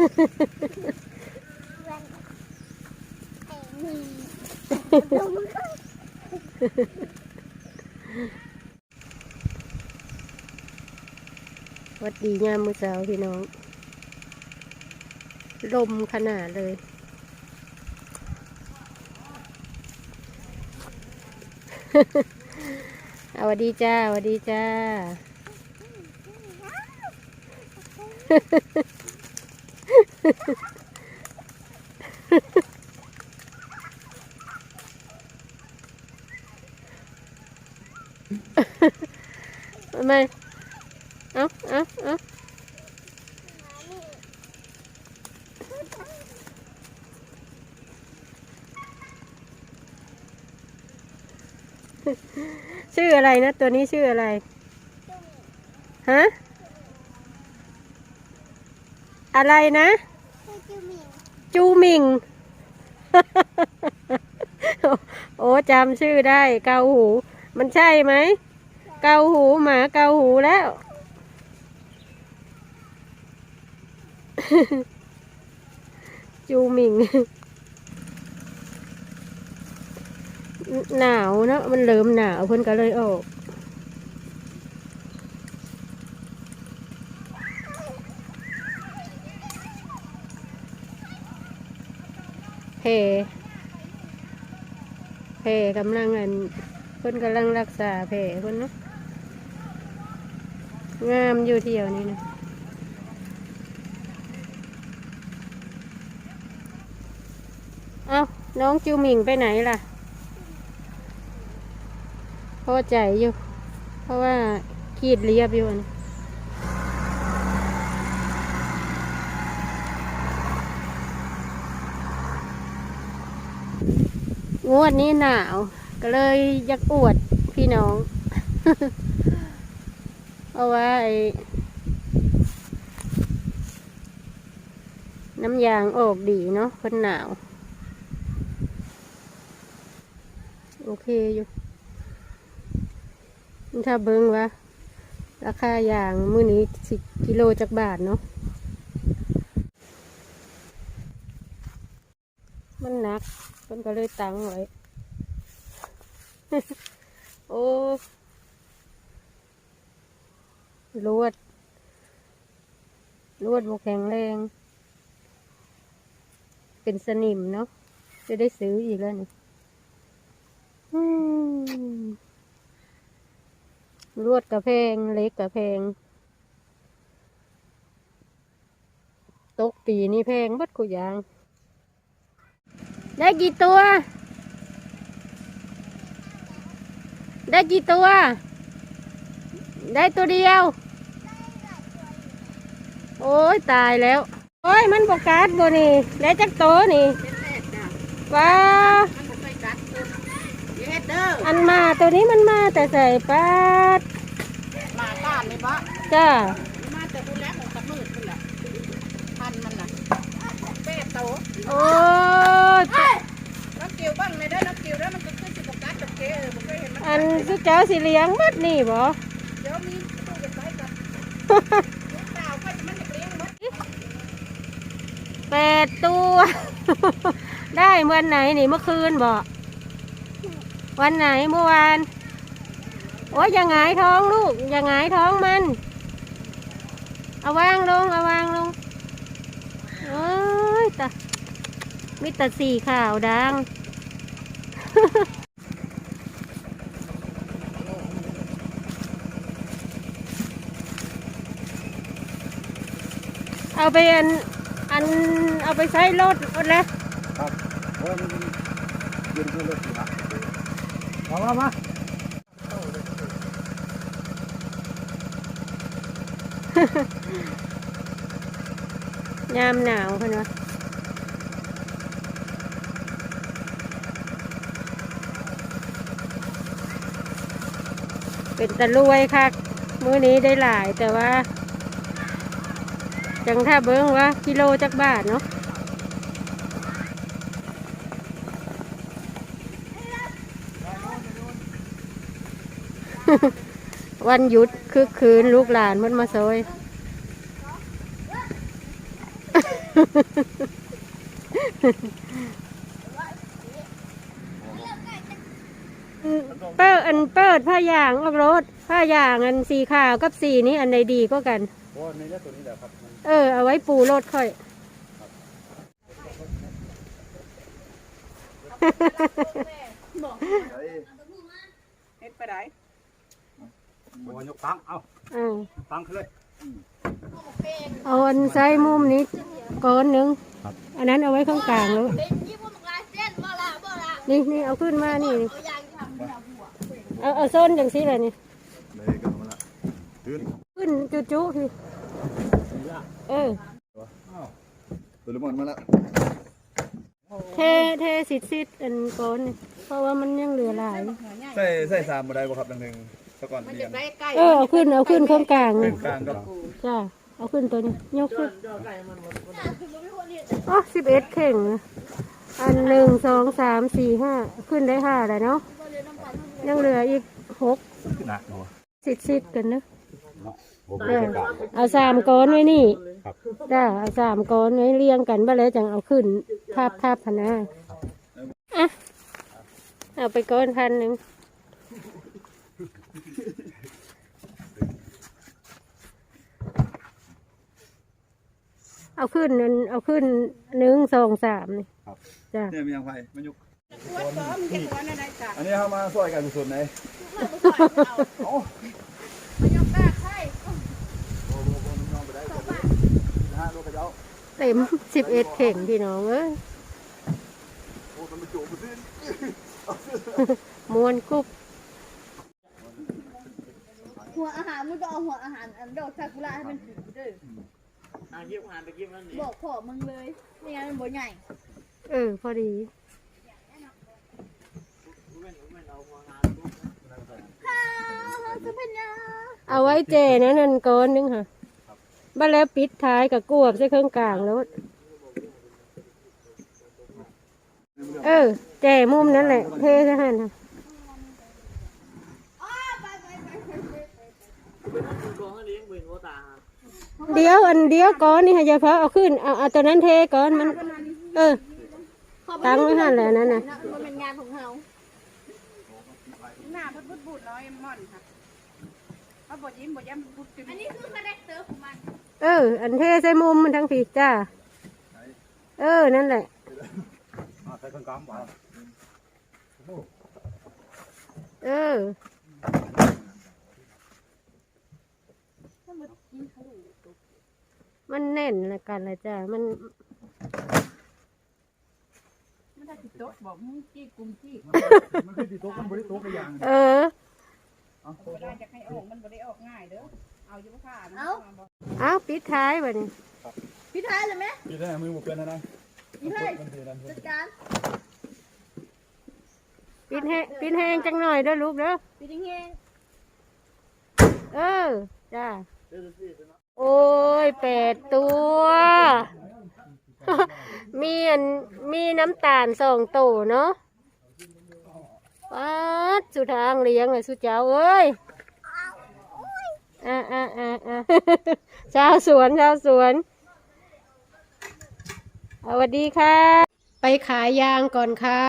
วัดดีงามมือสาวพี่น้อง ลมขนาดเลย เอาวัดดีจ้าหวัดดีจ้า ทำไมเอ้าเอ้าเอ้าชื่ออะไรนะ ตัวนี้ชื่ออะไร ฮะ อะไรนะ จูมิง โอ้จำชื่อได้ เกาหู มันใช่ไหม เกาหูหมาเกาหูแล้ว จูมิง หนาวเนอะมันเริ่มหนาวเพิ่นก็เลยออก เพเพกำลังอันเพิ่นกำลังรักษาแผลเพิ่นเนาะงามอยู่เที่ยวนี้นะเอาน้องจูหมิงไปไหนล่ะพอใจอยู่ เพราะว่าขีดเรียบอยู่นะ งวดนี้หนาว ก็เลยอยากอวดพี่น้องเพราะว่าไอ้น้ำยางออกดีเนาะเพิ่นหนาว โอเคอยู่ถ้าเบิ้งว่าราคายางมื้อนี้สิกิโลจักบาทเนาะ มันหนักเพิ่นก็เลยตังไว้ โอ้ลวด ลวดบกแข็งแรง เป็นสนิมเนาะ จะได้ซื้ออีกแล้วนี่ลวดกระเพงเล็กกระเพงตกปีนี่แพงบัดกูอยาง ได้กี่ตัว ได้กี่ตัว ได้ตัวเดียว โอ้ยตายแล้ว โอ้ยมันบกาดบ่นี่ได้จักโตวนี่ว้าเฮ็ดเด้ออันมาตัวนี้มันมาแต่ใส่ปัดมาบ้านเลยบ่จ้ามาแต่คุณแล้วของตะมืดคุณแหละพันมันน่ะเป็ดโตโอ้ นมันอันสุเจ้าสิเลี้ยงมัดนี่บ่เดี๋ยวมีตู้จะไปกันลูกสาวก็จะมันจะเลี้ยงหมดแปดตัว ได้เมื่อไหนนี่เมื่อคืนบ่วันไหนเมื่อวาน โอ้ยอย่าหงายท้องลูกอย่าหงายท้องมัน เอาวางลง เอาวางลงโอ้ยตามีแต่สีขาวดัง เอาไปอันอันเอาไปใช้รถรถแล้วครับโอ้ยมันยืนขึ้นรถสิครับมามามายามหนาวเพิ่นวะเป็นตะลุยค่ะมื้อนี้ได้หลายแต่ว่า จังถ้าเบิ้งว่ากิโลจักบาทเนาะวันหยุดคือคืนลูกหลานมันมาซอยเปิดอันเปิดผ้าย่างออกรถผ้าย่างอันสีขาวกับสีนี้อันใดดีก็กันเพราะว่าในเรื่องตัวนี้แหละครับมันเออ เอาไว้ปูรถค่อยไอ้เฮ็ดไปได้บัวยกตังเอาเออตังขึ้นเลย เอาอันใส่มุมนี้ก้อนหนึ่งครับอันนั้นเอาไว้ข้างกลางแล้วเป็นยี่ปุ่นกลายเส้นบ่ละบ่ละนี่นี่เอาขึ้นมานี่ เอาอย่างที่ทำเราหัวเอาเอาส้นจังสิเลยนี่เลยกันมาละตื่นขึ้นจุจุพี่ เออตัวเลมอนมาละเทเทสิดสิดอันก้อนนี่เพราะว่ามันยังเหลือหลาย ใส่ใส่สามบ่ได้บ่ครับดังหนึ่งซะก่อนเรียนเออเอาขึ้นเอาขึ้นข้างกลางเป็นกลางกับจ้าเอาขึ้นตัวนี้ยกขึ้นอ๋อสิบเอ็ดเข่งนะอันหนึ่งสองสามสี่ห้าขึ้นได้ห้าแล้วเนาะยังเหลืออีกหกหนักหัวสิดสิดกันเนอะ บ่เออเอาสามก้อนไว้นี่ครับจ้าเอาสามก้อนไว้เรียงกันบ่แล้วจังเอาขึ้นทับทับพะนะอะเอาไปก้อนพันหนึ่งเอาขึ้นนั้นเอาขึ้นหนึ่งสองสามนี่ครับ จ้าเนี่ยมียังไงมันยกหัวซ้อมจะหัวในไหนจ้ะอันนี้เฮามาช่วยกันสุดๆไหน มาบ่ต่อยเอา โอ้ มันยกกล้าใช่ โหมันยอมไปได้ห้าโลกระ เจ้าเต็มสิบเอ็ดเข่งพี่น้องเอ้ยโอ้มันมาจุ่มขึ้นมวนกุ๊บหัวอาหารมึงก็เอาหัวอาหารอันดอกซากุระให้มันถึงเด้อบอกพ่อมึงเลยไม่งั้นมันบ่ใหญ่เออพอดีฮ่าสุพญาเอาไว้เจนะนั่นก้อนหนึงค่ะ บ้านแล้วปิดท้ายกับกวบใส่เครื่องกลางแล้ว เออ แจมุมนั่นแหละ เทใช่หันค่ะอ้าไปไปไปไปไปเดี๋ยวอันเดียวก้อนนี่ค่ะยายพระเอาขึ้นเอาเอาตัวนั้นเทก้อนมัน เออตั้งไว้หั่นแหละนั่นน่ะมันเป็นงานของเฮาหน้าเพิ่นบุดบุดน้อยม่อนครับเขาบ่ยิ้มบ่ย้ำบุดจุดอันนี้คือคาแรคเตอร์ของมัน เออ อันเทใส่มุมมันทั้งผีจ้า เออ นั่นแหละอ่าใส่เครื่องกลางบ่เออ มันแน่นนะกันละจ้า มันมันได้ติดโต๊ะบอกมึงจี้กุมจี้มันคือที่โต๊ะมันบ่ได้โต๊ะกระยางเออบ่ได้จะให้ออกมันบ่ได้ออกง่ายเด้อ เอาอยู่บ่ค่ะเอาปิดท้ายบ่นี่พี่ท้ายเลยไหมพี่ได้มือบ่เป็นนะนะพี่ท้ายมันคือนั่นจัดการปิดแห้งปิดแห้งจังหน่อยเด้อลูกเด้อพี่ดิ้งเฮงเออจ้าโอ้ยแปดตัว มีอันมีน้ำตาลสองโตเนาะปัดสุทางเลี้ยงเลยสุเจ้าเอ้ย อ่าอ่าอ่าอ่าชาวสวนชาวสวนสวัสดีค่ะ ไปขายยางก่อนค่ะ